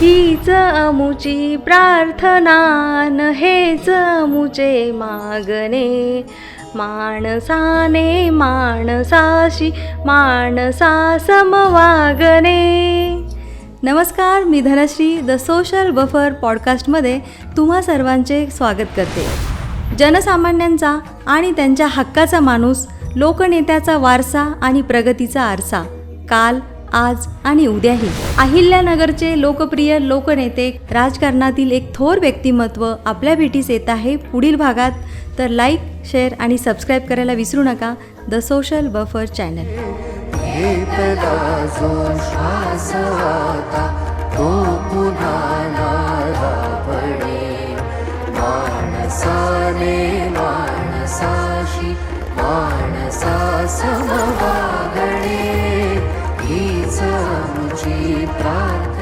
हीच अमुची प्रार्थना न हेच अमुचे मागणे. माणसाने माणसाशी माणसा समवागणे नमस्कार मी धनश्री द सोशल बफर पॉडकास्टमध्ये तुम्हा सर्वांचे स्वागत करते. जनसामान्यांचा आणि त्यांच्या हक्काचा माणूस लोकनेत्याचा वारसा आणि प्रगतीचा आरसा. काल आज आणि उद्याही अहिल्यानगरचे लोकप्रिय लोकनेते राजकारणातील एक थोर व्यक्तिमत्व आपल्या भेटीस येत आहे पुढील भागात. तर लाईक शेअर आणि सबस्क्राईब करायला विसरू नका. द सोशल बफर चॅनल मानसाने मानसाशी श्वास Божий так.